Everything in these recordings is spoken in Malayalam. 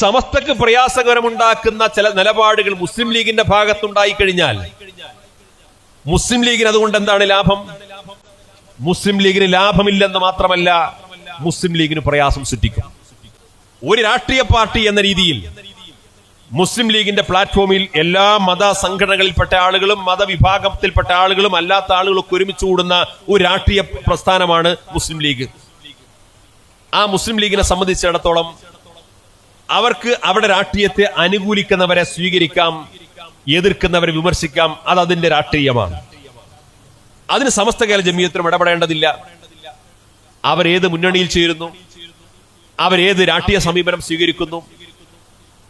സമസ്തക്ക് പ്രയാസകരമുണ്ടാക്കുന്ന ചില നിലപാടുകൾ മുസ്ലിം ലീഗിന്റെ ഭാഗത്തുണ്ടായി കഴിഞ്ഞാൽ മുസ്ലിം ലീഗിന് അതുകൊണ്ട് എന്താണ് ലാഭം? മുസ്ലിം ലീഗിന് ലാഭമില്ലെന്ന് മാത്രമല്ല മുസ്ലിം ലീഗിന് പ്രയാസം സൃഷ്ടിക്കും. ഒരു രാഷ്ട്രീയ പാർട്ടി എന്ന രീതിയിൽ മുസ്ലിം ലീഗിന്റെ പ്ലാറ്റ്ഫോമിൽ എല്ലാ മത സംഘടനകളിൽപ്പെട്ട ആളുകളും മതവിഭാഗത്തിൽപ്പെട്ട ആളുകളും അല്ലാത്ത ആളുകളൊക്കെ ഒരുമിച്ച് കൂടുന്ന ഒരു രാഷ്ട്രീയ പ്രസ്ഥാനമാണ് മുസ്ലിം ലീഗ്. ആ മുസ്ലിം ലീഗിനെ സംബന്ധിച്ചിടത്തോളം അവർക്ക് അവിടെ രാഷ്ട്രീയത്തെ അനുകൂലിക്കുന്നവരെ സ്വീകരിക്കാം എതിർക്കുന്നവരെ വിമർശിക്കാം. അത് അതിന്റെ രാഷ്ട്രീയമാണ്. അതിന് സമസ്ത കേരള ജമീയത്തിനും ഇടപെടേണ്ടതില്ല. അവരേത് മുന്നണിയിൽ ചേരുന്നു? അവരേത് രാഷ്ട്രീയ സമീപനം സ്വീകരിക്കുന്നു?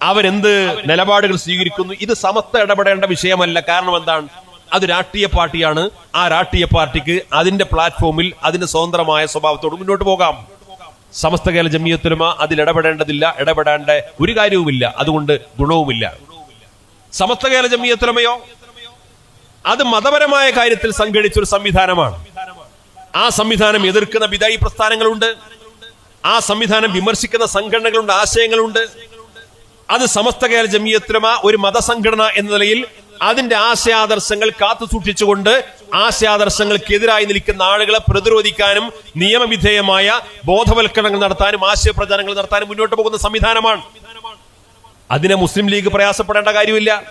അവരെന്ത് നിലപാടുകൾ സ്വീകരിക്കുന്നു? ഇത് സമസ്ത ഇടപെടേണ്ട വിഷയമല്ല. കാരണം എന്താണ്? അത് രാഷ്ട്രീയ പാർട്ടിയാണ്. ആ രാഷ്ട്രീയ പാർട്ടിക്ക് അതിന്റെ പ്ലാറ്റ്ഫോമിൽ അതിന്റെ സ്വതന്ത്രമായ സ്വഭാവത്തോട് മുന്നോട്ട് പോകാം. സമസ്ത കേരള ജമിയത്തുലമ അതിൽ ഇടപെടേണ്ടതില്ല ഇടപെടേണ്ട ഒരു കാര്യവുമില്ല. അതുകൊണ്ട് ഗുണവുമില്ല. സമസ്ത കേരള ജമിയത്തുലമയോ? അത് മതപരമായ കാര്യത്തിൽ സംഘടിച്ച ഒരു സംവിധാനമാണ്. ആ സംവിധാനം എതിർക്കുന്ന വിദായി പ്രസ്ഥാനങ്ങളുണ്ട്. ആ സംവിധാനം വിമർശിക്കുന്ന സംഘടനകളുണ്ട് ആശയങ്ങളുണ്ട്. അത് സമസ്ത കേരള ജമിയത്തുലമ ഒരു മതസംഘടന എന്ന നിലയിൽ അതിന്റെ ആശയാദർശങ്ങൾ കാത്തു സൂക്ഷിച്ചുകൊണ്ട് ആശയാദർശങ്ങൾക്കെതിരായി നിൽക്കുന്ന ആളുകളെ പ്രതിരോധിക്കാനും നിയമവിധേയമായ ബോധവൽക്കരണങ്ങൾ നടത്താനും ആശയപ്രചാരണങ്ങൾ നടത്താനും മുന്നോട്ട് പോകുന്ന സംവിധാനമാണ്. അതിനെ മുസ്ലിം ലീഗ് പ്രയാസപ്പെടേണ്ട കാര്യമില്ല.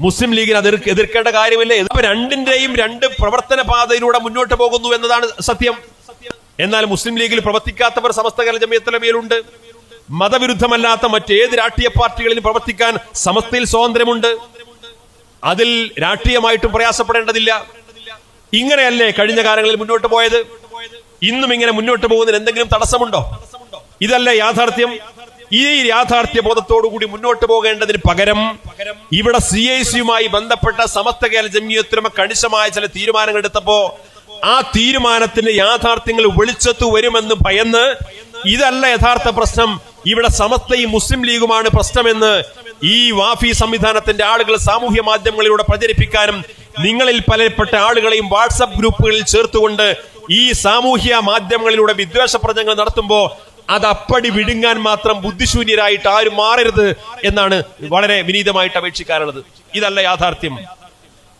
മുസ്ലിം ലീഗിന് അത് എതിർക്കേണ്ട കാര്യമില്ല. അപ്പൊ രണ്ടിന്റെയും രണ്ട് പ്രവർത്തന പാതയിലൂടെ മുന്നോട്ട് പോകുന്നു എന്നതാണ് സത്യം. എന്നാൽ മുസ്ലിം ലീഗിൽ പ്രവർത്തിക്കാത്തവർ സമസ്ത കേരള മേലുണ്ട് മതവിരുദ്ധമല്ലാത്ത മറ്റേത് രാഷ്ട്രീയ പാർട്ടികളിലും പ്രവർത്തിക്കാൻ സമസ്തയിൽ സ്വാതന്ത്ര്യമുണ്ട്. അതിൽ രാഷ്ട്രീയമായിട്ടും പ്രയാസപ്പെടേണ്ടതില്ല. ഇങ്ങനെയല്ലേ കഴിഞ്ഞ കാലങ്ങളിൽ മുന്നോട്ട് പോയത്? ഇന്നും ഇങ്ങനെ മുന്നോട്ട് പോകുന്നതിന് എന്തെങ്കിലും തടസ്സമുണ്ടോ? ഇതല്ലേ യാഥാർത്ഥ്യം. ഈ യാഥാർത്ഥ്യ ബോധത്തോടുകൂടി മുന്നോട്ട് പോകേണ്ടതിന് പകരം ഇവിടെ സി ഐ സിയുമായി ബന്ധപ്പെട്ട സമസ്ത കേരള ജമ്മിയത്തിനുമ കണിശമായ ചില തീരുമാനങ്ങൾ എടുത്തപ്പോ ആ തീരുമാനത്തിന്റെ യാഥാർത്ഥ്യങ്ങൾ വെളിച്ചത്തു വരുമെന്ന് ഭയന്ന് ഇതല്ല യഥാർത്ഥ പ്രശ്നം. ഇവിടെ സമസ്തയും മുസ്ലിം ലീഗുമാണ് പ്രശ്നമെന്ന് ഈ വാഫി സംവിധാനത്തിന്റെ ആളുകൾ സാമൂഹ്യ മാധ്യമങ്ങളിലൂടെ പ്രചരിപ്പിക്കാനും നിങ്ങളിൽ പലപ്പെട്ട ആളുകളെയും വാട്സപ്പ് ഗ്രൂപ്പുകളിൽ ചേർത്തുകൊണ്ട് ഈ സാമൂഹ്യ മാധ്യമങ്ങളിലൂടെ വിദ്വേഷ പ്രചങ്ങൾ നടത്തുമ്പോൾ അത് അപ്പടി വിടുങ്ങാൻ മാത്രം ബുദ്ധിശൂന്യരായിട്ട് ആരും മാറരുത് എന്നാണ് വളരെ വിനീതമായിട്ട് അപേക്ഷിക്കാറുള്ളത്. ഇതല്ല യാഥാർത്ഥ്യം.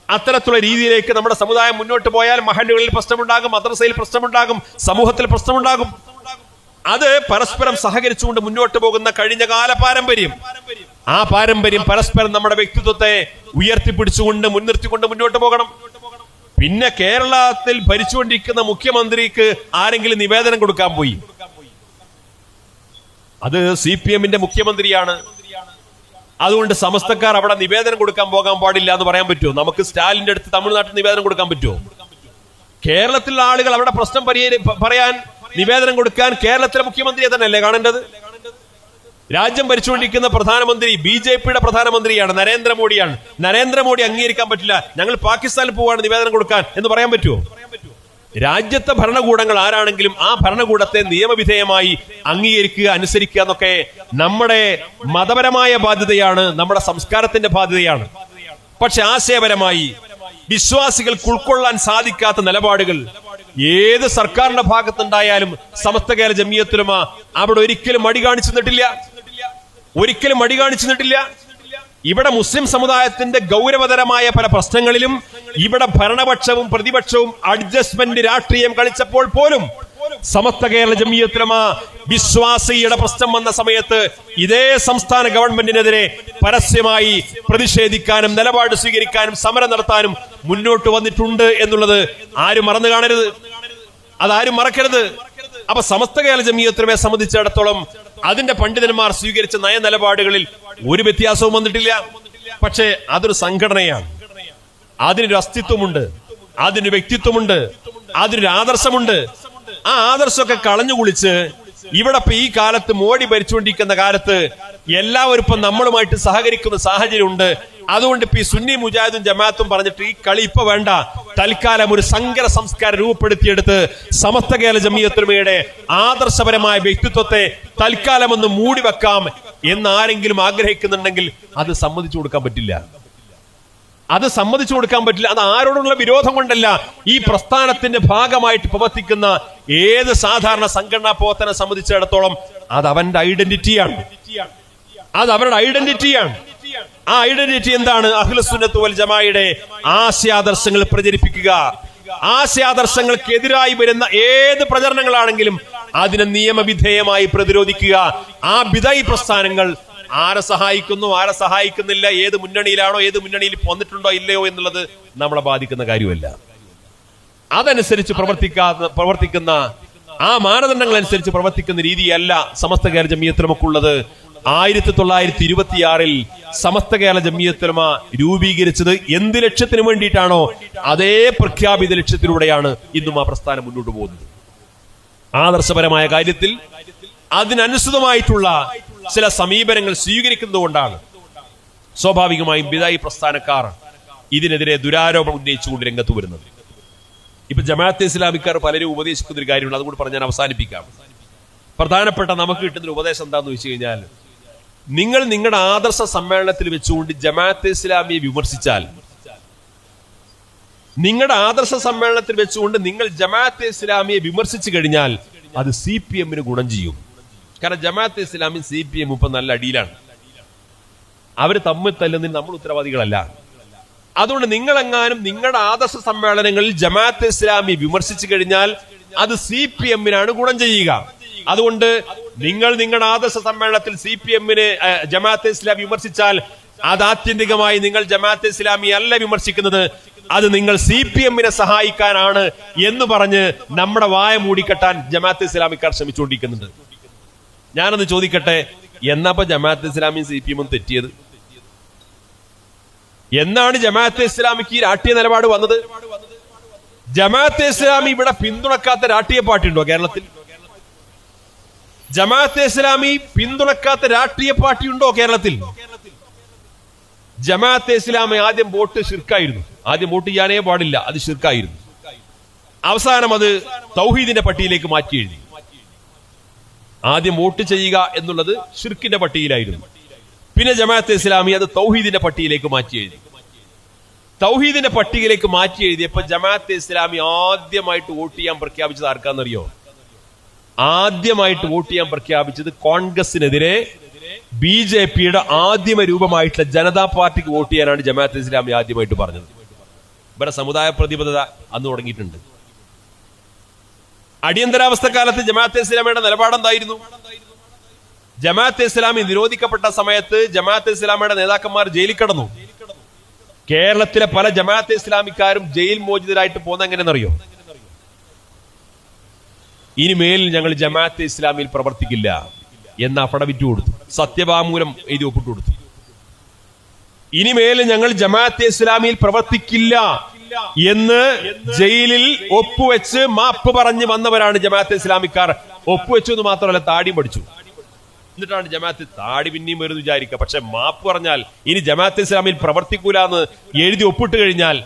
അത്തരത്തിലുള്ള രീതിയിലേക്ക് നമ്മുടെ സമുദായം മുന്നോട്ട് പോയാൽ മഹല്ലുകളിൽ പ്രശ്നമുണ്ടാകും മദ്രസയിൽ പ്രശ്നമുണ്ടാകും സമൂഹത്തിൽ പ്രശ്നമുണ്ടാകും. അത് പരസ്പരം സഹകരിച്ചുകൊണ്ട് മുന്നോട്ട് പോകുന്ന കഴിഞ്ഞ കാല പാരമ്പര്യം. ആ പാരമ്പര്യം പരസ്പരം നമ്മുടെ വ്യക്തിത്വത്തെ ഉയർത്തിപ്പിടിച്ചുകൊണ്ട് മുൻനിർത്തിക്കൊണ്ട് മുന്നോട്ട് പോകണം. പിന്നെ കേരളത്തിൽ ഭരിച്ചുകൊണ്ടിരിക്കുന്ന മുഖ്യമന്ത്രിക്ക് ആരെങ്കിലും നിവേദനം കൊടുക്കാൻ പോയി? അത് സി പി എമ്മിന്റെ മുഖ്യമന്ത്രിയാണ്. അതുകൊണ്ട് സമസ്തക്കാർ അവിടെ നിവേദനം കൊടുക്കാൻ പോകാൻ പാടില്ല എന്ന് പറയാൻ പറ്റുമോ? നമുക്ക് സ്റ്റാലിന്റെ അടുത്ത് തമിഴ്നാട്ടിൽ നിവേദനം കൊടുക്കാൻ പറ്റുമോ? കേരളത്തിലുള്ള ആളുകൾ അവിടെ പ്രശ്നം പരിഹരി പറയാൻ നിവേദനം കൊടുക്കാൻ കേരളത്തിലെ മുഖ്യമന്ത്രിയെ തന്നെയല്ലേ കാണേണ്ടത്? രാജ്യം ഭരിച്ചുകൊണ്ടിരിക്കുന്ന പ്രധാനമന്ത്രി ബി ജെ പിയുടെ പ്രധാനമന്ത്രിയാണ് നരേന്ദ്രമോദിയാണ്. നരേന്ദ്രമോദി അംഗീകരിക്കാൻ പറ്റില്ല. ഞങ്ങൾ പാകിസ്ഥാനിൽ പോവാണ് നിവേദനം കൊടുക്കാൻ. എന്ന് പറയാൻ പറ്റുമോ രാജ്യത്തെ ഭരണകൂടങ്ങൾ ആരാണെങ്കിലും ആ ഭരണകൂടത്തെ നിയമവിധേയമായി അംഗീകരിക്കുക അനുസരിക്കുക എന്നൊക്കെ നമ്മുടെ മതപരമായ ബാധ്യതയാണ് നമ്മുടെ സംസ്കാരത്തിന്റെ ബാധ്യതയാണ്. പക്ഷെ ആശയപരമായി വിശ്വാസികൾക്ക് ഉൾക്കൊള്ളാൻ സാധിക്കാത്ത നിലപാടുകൾ ഏത് സർക്കാരിന്റെ ഭാഗത്തുണ്ടായാലും സമസ്ത കേരള ജമിയത്തുലമ അവിടെ ഒരിക്കലും മടി കാണിച്ചു നിന്നിട്ടില്ല ഒരിക്കലും മടി കാണിച്ചു നിന്നിട്ടില്ല ഇവിടെ മുസ്ലിം സമുദായത്തിന്റെ ഗൗരവതരമായ പല പ്രശ്നങ്ങളിലും ഇവിടെ ഭരണപക്ഷവും പ്രതിപക്ഷവും അഡ്ജസ്റ്റ്മെന്റ് രാഷ്ട്രീയം കളിച്ചപ്പോൾ പോലും സമസ്ത കേരള ജമിയത്തുലമ വിശ്വാസിയുടെ പ്രശ്നം വന്ന സമയത്ത് ഇതേ സംസ്ഥാന ഗവൺമെന്റിനെതിരെ പരസ്യമായി പ്രതിഷേധിക്കാനും നിലപാട് സ്വീകരിക്കാനും സമരം നടത്താനും മുന്നോട്ട് വന്നിട്ടുണ്ട് എന്നുള്ളത് ആരും മറന്നു കാണരുത്. അതാരും മറക്കരുത്. അപ്പൊ സമസ്ത കേരള ജമീയത്തിനെ സംബന്ധിച്ചിടത്തോളം അതിന്റെ പണ്ഡിതന്മാർ സ്വീകരിച്ച നയ നിലപാടുകളിൽ ഒരു വ്യത്യാസവും വന്നിട്ടില്ല. പക്ഷേ അതൊരു സംഘടനയാണ്. അതിനൊരു അസ്തിത്വമുണ്ട്. അതിനൊരു വ്യക്തിത്വമുണ്ട്. അതിനൊരു ആദർശമുണ്ട്. ആ ആദർശമൊക്കെ കളഞ്ഞു കുളിച്ച് ഇവിടെ ഇപ്പൊ ഈ കാലത്ത് മോഡി ഭരിച്ചുകൊണ്ടിരിക്കുന്ന കാലത്ത് എല്ലാവരും ഇപ്പൊ നമ്മളുമായിട്ട് സഹകരിക്കുന്ന സാഹചര്യം ഉണ്ട് അതുകൊണ്ട് ഇപ്പൊ ഈ സുന്നി മുജാഹിദും ജമാഅത്തും പറഞ്ഞിട്ട് ഈ കളി ഇപ്പൊ വേണ്ട. തൽക്കാലം ഒരു സങ്കര സംസ്കാരം രൂപപ്പെടുത്തിയെടുത്ത് സമസ്ത കേരള ജമീയത്തുമയുടെ ആദർശപരമായ വ്യക്തിത്വത്തെ തൽക്കാലം ഒന്ന് മൂടി വെക്കാം എന്ന് ആരെങ്കിലും ആഗ്രഹിക്കുന്നുണ്ടെങ്കിൽ അത് സമ്മതിച്ചു കൊടുക്കാൻ പറ്റില്ല. അത് സമ്മതിച്ചു കൊടുക്കാൻ പറ്റില്ല. അത് ആരോടുള്ള വിരോധം കൊണ്ടല്ല. ഈ പ്രസ്ഥാനത്തിന്റെ ഭാഗമായിട്ട് പ്രവർത്തിക്കുന്ന ഏത് സാധാരണ സംഘടനാ പ്രവർത്തനം സംബന്ധിച്ചിടത്തോളം അത് അവന്റെ ഐഡന്റിറ്റിയാണ്. അത് അവരുടെ ഐഡന്റിറ്റിയാണ്. ആ ഐഡന്റിറ്റി എന്താണ്? അഖിലസുന്നത്ത് വൽ ജമായുടെ ആശയാദർശങ്ങൾ പ്രചരിപ്പിക്കുക. ആശയാദർശങ്ങൾക്കെതിരായി വരുന്ന ഏത് പ്രചരണങ്ങളാണെങ്കിലും അതിനെ നിയമവിധേയമായി പ്രതിരോധിക്കുക. ആ വിധൈ പ്രസ്ഥാനങ്ങൾ ആരെ സഹായിക്കുന്നു ആരെ സഹായിക്കുന്നില്ല ഏത് മുന്നണിയിലാണോ ഏത് മുന്നണിയിൽ വന്നിട്ടുണ്ടോ ഇല്ലയോ എന്നുള്ളത് നമ്മളെ ബാധിക്കുന്ന കാര്യമല്ല. അതനുസരിച്ച് പ്രവർത്തിക്കാത്ത പ്രവർത്തിക്കുന്ന ആ മാനദണ്ഡങ്ങൾ അനുസരിച്ച് പ്രവർത്തിക്കുന്ന രീതിയല്ല സമസ്ത കേരള ജമിയത്തിലുമൊക്കെയുള്ളത് ആയിരത്തി തൊള്ളായിരത്തി ഇരുപത്തിയാറിൽ സമസ്ത കേരള ജമിയത്തിലുമ രൂപീകരിച്ചത് എന്ത് ലക്ഷ്യത്തിന് വേണ്ടിയിട്ടാണോ? അതേ പ്രഖ്യാപിത ലക്ഷ്യത്തിലൂടെയാണ് ഇന്നും ആ പ്രസ്ഥാനം മുന്നോട്ട് പോകുന്നത്. ആദർശപരമായ കാര്യത്തിൽ അതിനനുസൃതമായിട്ടുള്ള ചില സമീപനങ്ങൾ സ്വീകരിക്കുന്നത് കൊണ്ടാണ് സ്വാഭാവികമായും ബിദായി പ്രസ്ഥാനക്കാർ ഇതിനെതിരെ ദുരാരോപണം ഉന്നയിച്ചുകൊണ്ട് രംഗത്ത് വരുന്നത്. ഇപ്പൊ ജമാഅത്തെ ഇസ്ലാമിക്കാർ പലരും ഉപദേശിക്കുന്ന ഒരു കാര്യമുണ്ട് അതുകൂടി പറഞ്ഞ് ഞാൻ അവസാനിപ്പിക്കാം. പ്രധാനപ്പെട്ട നമുക്ക് കിട്ടുന്ന ഒരു ഉപദേശം എന്താന്ന് വെച്ച് കഴിഞ്ഞാൽ നിങ്ങൾ നിങ്ങളുടെ ആദർശ സമ്മേളനത്തിൽ വെച്ചുകൊണ്ട് ജമാഅത്തെ ഇസ്ലാമിയെ വിമർശിച്ചാൽ നിങ്ങളുടെ ആദർശ സമ്മേളനത്തിൽ വെച്ചുകൊണ്ട് നിങ്ങൾ ജമാഅത്തെ ഇസ്ലാമിയെ വിമർശിച്ചു കഴിഞ്ഞാൽ അത് സി പി എമ്മിന് ഗുണം ചെയ്യും. കാരണം Jamaate Islami C P M ഇപ്പൊ നല്ല അടിയിലാണ്. അവർ തമ്മിൽ തല്ലുന്നതിന് നമ്മൾ ഉത്തരവാദികളല്ല. അതുകൊണ്ട് നിങ്ങളെങ്ങാനും നിങ്ങളുടെ ആദർശ സമ്മേളനങ്ങളിൽ ജമാഅത്ത് ഇസ്ലാമി വിമർശിച്ചു കഴിഞ്ഞാൽ അത് സി പി എമ്മിനാണ് ഗുണം ചെയ്യുക. അതുകൊണ്ട് നിങ്ങൾ നിങ്ങളുടെ ആദർശ സമ്മേളനത്തിൽ സി പി എമ്മിന് ജമാഅത്ത് ഇസ്ലാം വിമർശിച്ചാൽ അത് ആത്യന്തികമായി നിങ്ങൾ ജമാഅത്ത് ഇസ്ലാമി അല്ല വിമർശിക്കുന്നത്. അത് നിങ്ങൾ സി പി എമ്മിനെ സഹായിക്കാനാണ് എന്ന് പറഞ്ഞ് നമ്മുടെ വായ മൂടിക്കെട്ടാൻ ജമാഅത്ത് ഇസ്ലാമിക്കാർ ശ്രമിച്ചുകൊണ്ടിരിക്കുന്നുണ്ട്. ഞാനൊന്ന് ചോദിക്കട്ടെ എന്നപ്പോ ജമാഅത്ത് ഇസ്ലാമിയും സി പി എമ്മും തെറ്റിയത്? എന്നാണ് ജമാഅത്തെ ഇസ്ലാമിക്ക് ഈ രാഷ്ട്രീയ നിലപാട് വന്നത്? ജമാഅത്തെ ഇസ്ലാമി ഇവിടെ പിന്തുണക്കാത്ത രാഷ്ട്രീയ പാർട്ടി ഉണ്ടോ കേരളത്തിൽ? ജമാഅത്തെ ഇസ്ലാമി പിന്തുണക്കാത്ത രാഷ്ട്രീയ പാർട്ടി ഉണ്ടോ കേരളത്തിൽ? ജമാഅത്തെ ഇസ്ലാമി ആദ്യം വോട്ട് ഷിർക്കായിരുന്നു ആദ്യം വോട്ട് ചെയ്യാനേ പാടില്ല അത് ഷിർക്കായിരുന്നു അവസാനം അത് തൗഹീദിന്റെ പട്ടിയിലേക്ക് മാറ്റി എഴുതി. ആദ്യം വോട്ട് ചെയ്യുക എന്നുള്ളത് ഷിർക്കിന്റെ പട്ടിയിലായിരുന്നു. പിന്നെ ജമാഅത്ത് ഇസ്ലാമി അത് തൗഹീദിന്റെ പട്ടികയിലേക്ക് മാറ്റി എഴുതി. തൗഹീദിന്റെ പട്ടികയിലേക്ക് മാറ്റി എഴുതിയപ്പോ ജമാഅത്ത് ഇസ്ലാമി ആദ്യമായിട്ട് വോട്ട് ചെയ്യാൻ പ്രഖ്യാപിച്ചത് ആർക്കാന്നറിയോ ആദ്യമായിട്ട് വോട്ട് ചെയ്യാൻ പ്രഖ്യാപിച്ചത് കോൺഗ്രസിനെതിരെ ബി ജെ പിയുടെ ആദ്യമ രൂപമായിട്ടുള്ള ജനതാ പാർട്ടിക്ക് വോട്ട് ചെയ്യാനാണ് ജമാഅത്ത് ഇസ്ലാമി ആദ്യമായിട്ട് പറഞ്ഞത്. ഇവിടെ സമുദായ പ്രതിബദ്ധത അന്ന് തുടങ്ങിയിട്ടുണ്ട്. അടിയന്തരാവസ്ഥ കാലത്ത് ജമാഅത്തെ ഇസ്ലാമിയുടെ നിലപാടെന്തായിരുന്നു? ജമാഅത്തെ ഇസ്ലാമി നിരോധിക്കപ്പെട്ട സമയത്ത് ജമാഅത്തെ ഇസ്ലാമിയുടെ നേതാക്കന്മാർ ജയിലിൽ കടന്നു. കേരളത്തിലെ പല ജമാഅത്തെ ഇസ്ലാമിക്കാരും ജയിൽ മോചിതരായിട്ട് പോകുന്ന എങ്ങനെയെന്നറിയോ? ഇനിമേൽ ഞങ്ങൾ ജമാഅത്തെ ഇസ്ലാമിൽ പ്രവർത്തിക്കില്ല എന്ന് അഫടവിറ്റ് കൊടുത്തു. സത്യവാമൂലം എഴുതി ഒപ്പിട്ട് കൊടുത്തു. ഇനിമേൽ ഞങ്ങൾ ജമാഅത്തെ ഇസ്ലാമിയിൽ പ്രവർത്തിക്കില്ല എന്ന് ജയിലിൽ ഒപ്പുവെച്ച് മാപ്പ് പറഞ്ഞ് വന്നവരാണ് ജമാഅത്തെ ഇസ്ലാമിക്കാർ. ഒപ്പുവെച്ചു എന്ന് മാത്രമല്ല താടി പഠിച്ചു. എന്നിട്ടാണ് ജമാഅത്ത് താടി പിന്നെയും വരുന്നു വിചാരിക്കുക. പക്ഷെ മാപ്പ് പറഞ്ഞാൽ ഇനി ജമാഅത്ത് ഇസ്ലാമിൽ പ്രവർത്തിക്കൂല എന്ന് എഴുതി ഒപ്പിട്ട് കഴിഞ്ഞാൽ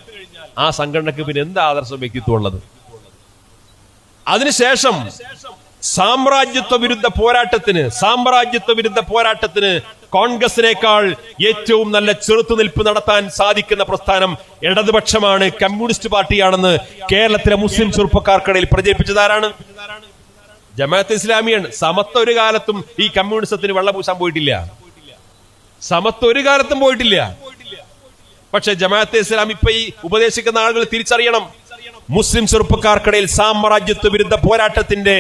ആ സംഘടനക്ക് പിന്നെ എന്ത് ആദർശ വ്യക്തിത്വം ഉള്ളത് അതിനുശേഷം സാമ്രാജ്യത്വ വിരുദ്ധ പോരാട്ടത്തിന് സാമ്രാജ്യത്വ വിരുദ്ധ പോരാട്ടത്തിന് കോൺഗ്രസിനേക്കാൾ ഏറ്റവും നല്ല ചെറുത്തുനിൽപ്പ് നടത്താൻ സാധിക്കുന്ന പ്രസ്ഥാനം ഇടതുപക്ഷമാണ് കമ്മ്യൂണിസ്റ്റ് പാർട്ടിയാണെന്ന് കേരളത്തിലെ മുസ്ലിം ചെറുപ്പക്കാർക്കിടയിൽ പ്രചരിപ്പിച്ചതാരാണ് ജമാഅത്ത് ഇസ്ലാമിയാണ്. സമത്വ ഒരു കാലത്തും ഈ കമ്മ്യൂണിസത്തിന് വെള്ളം പൂശാൻ പോയിട്ടില്ല. സമത്വ ഒരു കാലത്തും പോയിട്ടില്ല. പക്ഷെ ജമാഅത്തെ ഇസ്ലാം ഇപ്പൊ ഈ ഉപദേശിക്കുന്ന ആളുകൾ തിരിച്ചറിയണം. മുസ്ലിം ചെറുപ്പക്കാർക്കിടയിൽ സാമ്രാജ്യത്വ വിരുദ്ധ പോരാട്ടത്തിന്റെ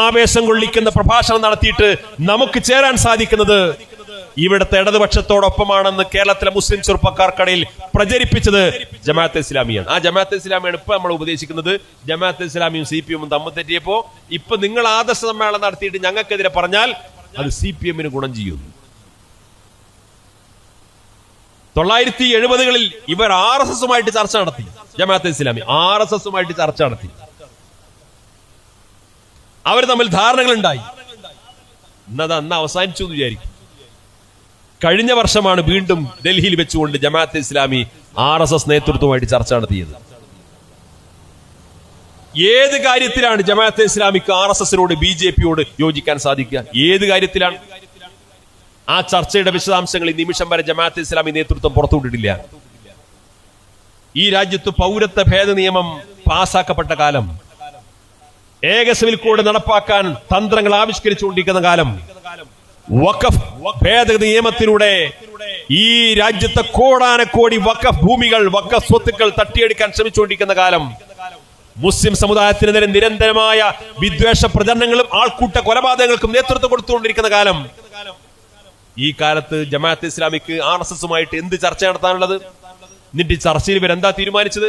ആവേശം കൊള്ളിക്കുന്ന പ്രഭാഷണം നടത്തിയിട്ട് നമുക്ക് ചേരാൻ സാധിക്കുന്നത് ഇവിടുത്തെ ഇടതുപക്ഷത്തോടൊപ്പമാണെന്ന് കേരളത്തിലെ മുസ്ലിം ചെറുപ്പക്കാർക്കിടയിൽ പ്രചരിപ്പിച്ചത് ജമാഅത്ത് ഇസ്ലാമിയാണ്. ആ ജമാഅത്ത് ഇസ്ലാമിയാണ് ഇപ്പൊ നമ്മൾ ഉപദേശിക്കുന്നത്. ജമാഅത്ത് ഇസ്ലാമിയും സി പി എമ്മും തമ്മിൽ തെറ്റിയപ്പോ ഇപ്പൊ നിങ്ങൾ ആദർശ സമ്മേളനം നടത്തിയിട്ട് ഞങ്ങൾക്കെതിരെ പറഞ്ഞാൽ അത് സി പി എമ്മിന് ഗുണം ചെയ്യുന്നു. തൊള്ളായിരത്തി എഴുപതുകളിൽ ഇവർ ആർ എസ് എസുമായിട്ട് ചർച്ച നടത്തി. ജമാഅത്ത് ഇസ്ലാമി ആർ എസ് എസുമായിട്ട് ചർച്ച നടത്തി. അവർ തമ്മിൽ ധാരണകളുണ്ടായി. എന്നത് അന്ന് അവസാനിച്ചു എന്ന് വിചാരിക്കും. കഴിഞ്ഞ വർഷമാണ് വീണ്ടും ഡൽഹിയിൽ വെച്ചുകൊണ്ട് Jamaat Islami R S S നേതൃത്വമായിട്ട് ചർച്ച നടത്തിയത്. ഏത് കാര്യത്തിലാണ് ജമാഅത്തെ ഇസ്ലാമിക്ക് ആർ എസ് എസിനോട് ബി ജെ പിയോട് യോജിക്കാൻ സാധിക്കുക? ഏത് കാര്യത്തിലാണ്? ആ ചർച്ചയുടെ വിശദാംശങ്ങൾ ഈ നിമിഷം വരെ ജമാഅത്തെ ഇസ്ലാമി നേതൃത്വം പുറത്തുവിട്ടിട്ടില്ല. ഈ രാജ്യത്ത് പൗരത്വ ഭേദ നിയമം പാസാക്കപ്പെട്ട കാലം. ഏക സിവിൽ കോഡ് നടപ്പാക്കാൻ തന്ത്രങ്ങൾ ആവിഷ്കരിച്ചുകൊണ്ടിരിക്കുന്ന കാലം. വഖഫ് ഭേദഗതി നിയമത്തിലൂടെ ഈ രാജ്യത്തെ കോടാനക്കോടി വഖഫ് ഭൂമികൾ വഖഫ് സ്വത്തുക്കൾ തട്ടിയെടുക്കാൻ ശ്രമിച്ചുകൊണ്ടിരിക്കുന്ന കാലം. മുസ്ലിം സമുദായത്തിനെതിരെ നിരന്തരമായ വിദ്വേഷ പ്രചരണങ്ങളും ആൾക്കൂട്ട കൊലപാതകങ്ങൾക്കും നേതൃത്വം കൊടുത്തുകൊണ്ടിരിക്കുന്ന കാലം. ഈ കാലത്ത് ജമാഅത്ത് ഇസ്ലാമിക്ക് ആർ എസ് എസുമായിട്ട് എന്ത് ചർച്ച നടത്താനുള്ളത്? ഈ ചർച്ചയിൽ ഇവരെന്താ തീരുമാനിച്ചത്?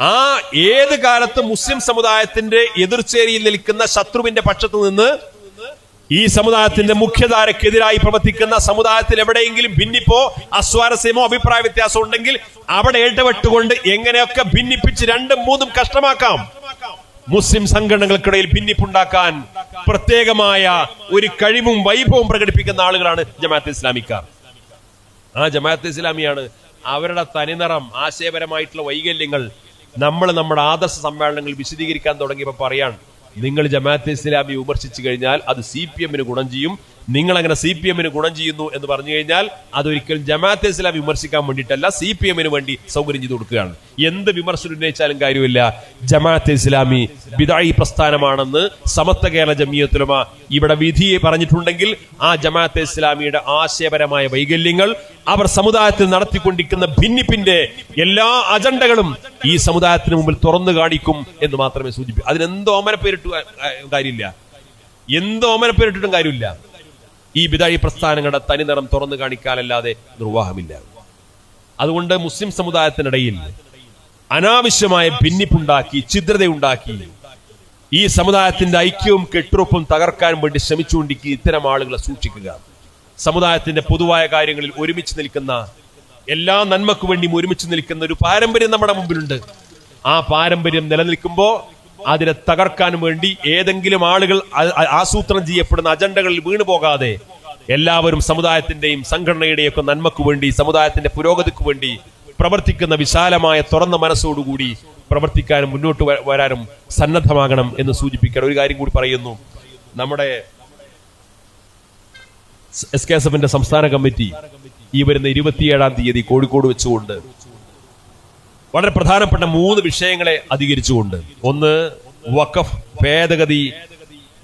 ആ ഏത് കാലത്ത് മുസ്ലിം സമുദായത്തിന്റെ എതിർച്ചേരിയിൽ നിൽക്കുന്ന ശത്രുവിന്റെ പക്ഷത്ത് നിന്ന് ഈ സമുദായത്തിന്റെ മുഖ്യധാരക്കെതിരായി പ്രവർത്തിക്കുന്ന സമുദായത്തിൽ എവിടെയെങ്കിലും ഭിന്നിപ്പോ അസ്വാരസ്യമോ അഭിപ്രായ വ്യത്യാസം ഉണ്ടെങ്കിൽ അവിടെ ഇടപെട്ടുകൊണ്ട് എങ്ങനെയൊക്കെ ഭിന്നിപ്പിച്ച് രണ്ടും മൂന്നും കഷ്ടമാക്കാം. മുസ്ലിം സംഘടനകൾക്കിടയിൽ ഭിന്നിപ്പുണ്ടാക്കാൻ പ്രത്യേകമായ ഒരു കഴിവും വൈഭവവും പ്രകടിപ്പിക്കുന്ന ആളുകളാണ് ജമാഅത്ത് ഇസ്ലാമിക്കാർ. ആ ജമാഅത്ത് ഇസ്ലാമിയാണ് അവരുടെ തനിനിറം ആശയപരമായിട്ടുള്ള വൈകല്യങ്ങൾ നമ്മൾ നമ്മുടെ ആദർശ സമ്മേളനങ്ങൾ വിശദീകരിക്കാൻ തുടങ്ങിയപ്പോൾ പറയാൻ നിങ്ങൾ ജമാഅത്തെ ഇസ്ലാമി വിമർശിച്ചു കഴിഞ്ഞാൽ അത് സി പി എമ്മിന് ഗുണം ചെയ്യും. നിങ്ങൾ അങ്ങനെ സി പി എമ്മിന് ഗുണം ചെയ്യുന്നു എന്ന് പറഞ്ഞു കഴിഞ്ഞാൽ അതൊരിക്കലും ജമാഅത്തെ ഇസ്ലാം വിമർശിക്കാൻ വേണ്ടിയിട്ടല്ല സി പി എമ്മിന് വേണ്ടി സൗകര്യം ചെയ്തു കൊടുക്കുകയാണ്. എന്ത് വിമർശനം ഉന്നയിച്ചാലും കാര്യമില്ല. ജമാഅത്തെ ഇസ്ലാമി ബിദായി പ്രസ്ഥാനമാണെന്ന് സമത്വ കേരള ജമിയത്തുലമ ഇവിടെ വിധിയെ പറഞ്ഞിട്ടുണ്ടെങ്കിൽ ആ ജമാഅത്തെ ഇസ്ലാമിയുടെ ആശയപരമായ വൈകല്യങ്ങൾ അവർ സമുദായത്തിൽ നടത്തിക്കൊണ്ടിരിക്കുന്ന ഭിന്നിപ്പിന്റെ എല്ലാ അജണ്ടകളും ഈ സമുദായത്തിന് മുമ്പിൽ തുറന്നു കാണിക്കും എന്ന് മാത്രമേ സൂചിപ്പിക്കൂ. അതിനെന്തോ ഓമന പേരിട്ട് കാര്യമില്ല. എന്തോ ഓമന പേരിട്ടിട്ടും കാര്യമില്ല. ഈ ബിദായി പ്രസ്ഥാനങ്ങളുടെ തനിനിറം തുറന്നു കാണിക്കാനല്ലാതെ നിർവാഹമില്ല. അതുകൊണ്ട് മുസ്ലിം സമുദായത്തിനിടയിൽ അനാവശ്യമായ ഭിന്നിപ്പുണ്ടാക്കി ഛിദ്രതയുണ്ടാക്കി ഈ സമുദായത്തിന്റെ ഐക്യവും കെട്ടുറപ്പും തകർക്കാൻ വേണ്ടി ശ്രമിച്ചുകൊണ്ടിരിക്കുക ഇത്തരം ആളുകളെ സൂക്ഷിക്കുക. സമുദായത്തിന്റെ പൊതുവായ കാര്യങ്ങളിൽ ഒരുമിച്ച് നിൽക്കുന്ന എല്ലാ നന്മക്കു വേണ്ടിയും ഒരുമിച്ച് നിൽക്കുന്ന ഒരു പാരമ്പര്യം നമ്മുടെ മുമ്പിലുണ്ട്. ആ പാരമ്പര്യം നിലനിൽക്കുമ്പോ അതിനെ തകർക്കാൻ വേണ്ടി ഏതെങ്കിലും ആളുകൾ ആസൂത്രണം ചെയ്യപ്പെടുന്ന അജണ്ടകളിൽ വീണു പോകാതെ എല്ലാവരും സമുദായത്തിന്റെയും സംഘടനയുടെയും ഒക്കെ നന്മക്ക് വേണ്ടി സമുദായത്തിന്റെ പുരോഗതിക്ക് വേണ്ടി പ്രവർത്തിക്കുന്ന വിശാലമായ തുറന്ന മനസ്സോടുകൂടി പ്രവർത്തിക്കാനും മുന്നോട്ട് വരാനും സന്നദ്ധമാകണം എന്ന് സൂചിപ്പിക്കണം ഒരു കാര്യം കൂടി പറയുന്നു. നമ്മുടെ എസ് കെ എസ് എഫിന്റെ സംസ്ഥാന കമ്മിറ്റി ഈ വരുന്ന ഇരുപത്തിയേഴാം തീയതി കോഴിക്കോട് വെച്ചുകൊണ്ട് വളരെ പ്രധാനപ്പെട്ട മൂന്ന് വിഷയങ്ങളെ അധികരിച്ചുകൊണ്ട്. ഒന്ന് വഖഫ് ഭേദഗതി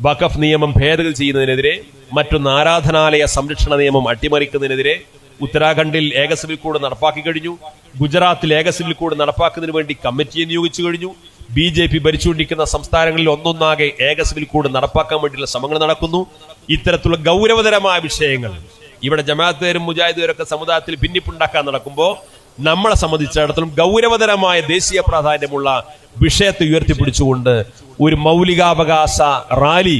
വഖഫ് നിയമം ഭേദഗതി ചെയ്യുന്നതിനെതിരെ മറ്റൊന്ന് ആരാധനാലയ സംരക്ഷണ നിയമം അട്ടിമറിക്കുന്നതിനെതിരെ ഉത്തരാഖണ്ഡിൽ ഏക സിവിൽ കോഡ് നടപ്പാക്കി കഴിഞ്ഞു. ഗുജറാത്തിൽ ഏക സിവിൽ കോഡ് നടപ്പാക്കുന്നതിന് വേണ്ടി കമ്മിറ്റിയെ നിയോഗിച്ചു കഴിഞ്ഞു. ബി ജെ പി ഭരിച്ചുകൊണ്ടിരിക്കുന്ന സംസ്ഥാനങ്ങളിൽ ഒന്നൊന്നാകെ ഏക സിവിൽ കോഡ് നടപ്പാക്കാൻ വേണ്ടിയുള്ള ശ്രമങ്ങൾ നടക്കുന്നു. ഇത്തരത്തിലുള്ള ഗൗരവതരമായ വിഷയങ്ങൾ ഇവിടെ ജമാഅത്തുകാരും മുജാഹിദുകാരൊക്കെ സമുദായത്തിൽ ഭിന്നിപ്പുണ്ടാക്കാൻ നടക്കുമ്പോൾ നമ്മളെ സംബന്ധിച്ചിടത്തോളം ഗൗരവതരമായ ദേശീയ പ്രാധാന്യമുള്ള വിഷയത്തെ ഉയർത്തിപ്പിടിച്ചുകൊണ്ട് ഒരു മൗലികാവകാശ റാലി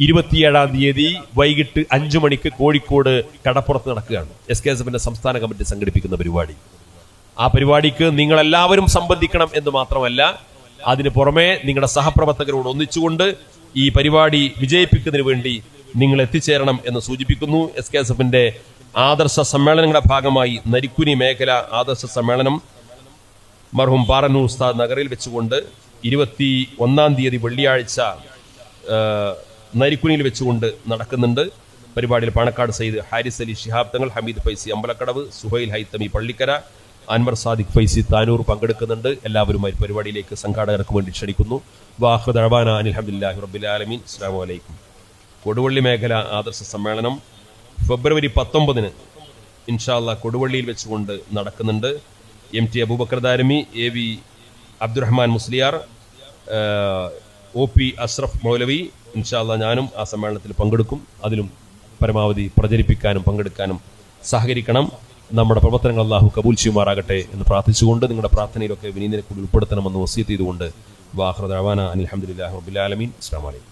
ഇരുപത്തിയേഴാം തീയതി വൈകിട്ട് അഞ്ചു മണിക്ക് കോഴിക്കോട് കടപ്പുറത്ത് നടക്കുകയാണ്. എസ് കെ എസ് എഫിന്റെ സംസ്ഥാന കമ്മിറ്റി സംഘടിപ്പിക്കുന്ന പരിപാടി. ആ പരിപാടിക്ക് നിങ്ങൾ എല്ലാവരും സംബന്ധിക്കണം എന്ന് മാത്രമല്ല അതിന് പുറമെ നിങ്ങളുടെ സഹപ്രവർത്തകരോട് ഒന്നിച്ചുകൊണ്ട് ഈ പരിപാടി വിജയിപ്പിക്കുന്നതിന് വേണ്ടി നിങ്ങൾ എത്തിച്ചേരണം എന്ന് സൂചിപ്പിക്കുന്നു. എസ് കെ എസ് എഫിന്റെ ആദർശ സമ്മേളനങ്ങളുടെ ഭാഗമായി നരിക്കുനി മേഖല ആദർശ സമ്മേളനം മർഹും പാറന്നൂർ ഉസ്താദ് നഗറിൽ വെച്ചുകൊണ്ട് ഇരുപത്തി ഒന്നാം തീയതി വെള്ളിയാഴ്ച നരിക്കുനിയിൽ വെച്ചുകൊണ്ട് നടക്കുന്നുണ്ട്. പരിപാടിയിൽ പാണക്കാട് സയ്യിദ് ഹാരിസ് അലി ഷിഹാബ് തങ്ങൾ ഹമീദ് ഫൈസി അമ്പലക്കടവ് സുഹൈൽ ഹൈത്തമി പള്ളിക്കര അൻവർ സാദിഖ് ഫൈസി താനൂർ പങ്കെടുക്കുന്നുണ്ട്. എല്ലാവരുമായി പരിപാടിയിലേക്ക് സംഘാടകർക്ക് വേണ്ടി ക്ഷണിക്കുന്നു. വാഹുദ് അഹബാന അനിൽഹമുല്ലാഹി റബ്ബിൽ ആലമീൻ. അസ്സാം വലൈക്കും കൊടുവള്ളി മേഖല ആദർശ സമ്മേളനം ഫെബ്രുവരി പത്തൊമ്പതിന് ഇൻഷാല്ല കൊടുവള്ളിയിൽ വെച്ചുകൊണ്ട് നടക്കുന്നുണ്ട്. M T Abubakar Darami A V Abdurahman Musliyar O P Ashraf Maulavi ഇൻഷാല്ല ഞാനും ആ സമ്മേളനത്തിൽ പങ്കെടുക്കും. അതിലും പരമാവധി പ്രചരിപ്പിക്കാനും പങ്കെടുക്കാനും സഹകരിക്കണം. നമ്മുടെ പ്രവർത്തനങ്ങൾ അള്ളാഹു കബൂൽ ചെയ്യുമാറാകട്ടെ എന്ന് പ്രാർത്ഥിച്ചുകൊണ്ട് നിങ്ങളുടെ പ്രാർത്ഥനയിലൊക്കെ വിനീതിനെ കൂടി ഉൾപ്പെടുത്തണമെന്ന് വസീത്ത് ചെയ്തുകൊണ്ട് വാഹൃദാന അനിൽഹമുല്ലാ റബുലാലമീൻ അസ്സാം വലൈക്കും